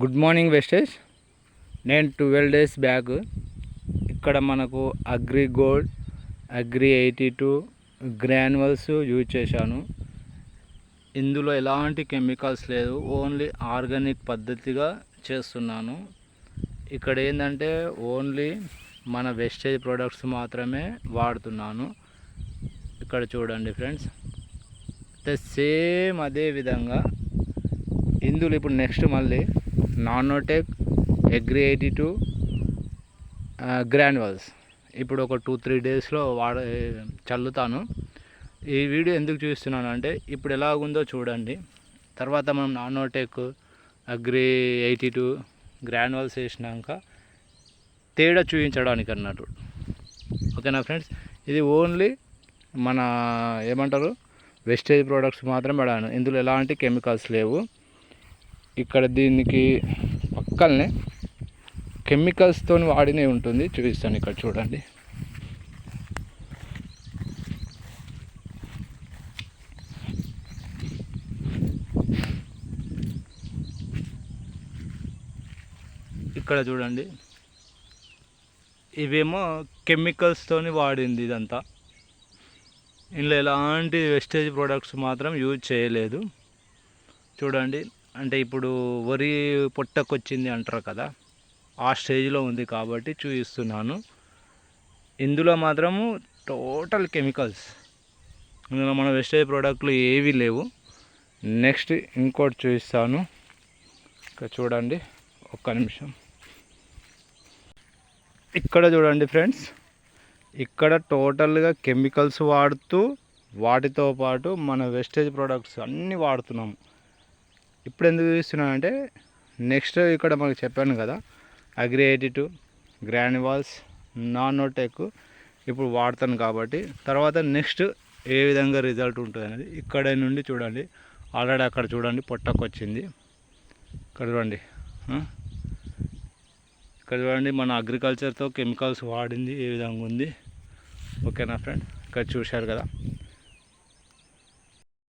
Good morning వెస్టేజ్. నేను twelve days back ఇక్కడ మనకు agri gold agri eighty two granules use చేశాను. ఇందులో ఎలాంటి కెమికల్స్ లేదు ఓన్లీ ఆర్గానిక్ పద్ధతిగా చేస్తున్నాను. ఇక్కడ ఏంటంటే ఓన్లీ మన వెస్టేజ్ ప్రొడక్ట్స్ మాత్రమే వాడుతున్నాను. ఇక్కడ చూడండి ఫ్రెండ్స్. అయితే సేమ్ అదే విధంగా ఇందులో ఇప్పుడు నెక్స్ట్ మళ్ళీ nanotech agri eighty two granules. ఇప్పుడు ఒక టూ త్రీ డేస్లో వాడ చల్లుతాను. ఈ వీడియో ఎందుకు చూస్తున్నాను అంటే ఇప్పుడు ఎలాగుందో చూడండి. తర్వాత మనం nanotech agri eighty two granules వేసినాక తేడా చూపించడానికి అన్నట్టు ఓకేనా ఫ్రెండ్స్? ఇది ఓన్లీ మన ఏమంటారు వెస్టేజ్ ప్రోడక్ట్స్ మాత్రం పడాను. ఇందులో ఎలాంటి కెమికల్స్ లేవు. ఇక్కడ దీనికి పక్కనే కెమికల్స్తో వాడినే ఉంటుంది చూపిస్తాను ఇక్కడ చూడండి. ఇక్కడ చూడండి. ఇవేమో కెమికల్స్తోని వాడింది ఇదంతా. ఇందులో ఎలాంటి వెస్టేజ్ ప్రోడక్ట్స్ మాత్రం యూజ్ చేయలేదు. చూడండి. అంటే ఇప్పుడు వరి పొట్టకొచ్చింది అంటారు కదా ఆ స్టేజ్లో ఉంది కాబట్టి చూపిస్తున్నాను ఇందులో మాత్రము టోటల్ కెమికల్స్. ఇందులో మన వెస్టేజ్ ప్రోడక్ట్లు ఏవి లేవు. నెక్స్ట్ ఇంకోటి చూపిస్తాను ఇక్కడ చూడండి ఒక్క నిమిషం. ఇక్కడ చూడండి ఫ్రెండ్స్ ఇక్కడ టోటల్గా కెమికల్స్ వాడుతూ వాటితో పాటు మన వెస్టేజ్ ప్రోడక్ట్స్ అన్నీ వాడుతున్నాము. ఇప్పుడు ఎందుకు చూస్తున్నాను అంటే నెక్స్ట్ ఇక్కడ మనకు చెప్పాను కదా agri eighty two granules nanotech ఇప్పుడు వాడతాను కాబట్టి తర్వాత నెక్స్ట్ ఏ విధంగా రిజల్ట్ ఉంటుంది అనేది ఇక్కడ నుండి చూడండి. ఆల్రెడీ అక్కడ చూడండి పొట్టకు వచ్చింది ఇక్కడ చూడండి ఇక్కడ చూడండి మన అగ్రికల్చర్తో కెమికల్స్ వాడింది ఏ విధంగా ఉంది. ఓకేనా ఫ్రెండ్? ఇక్కడ చూశారు కదా.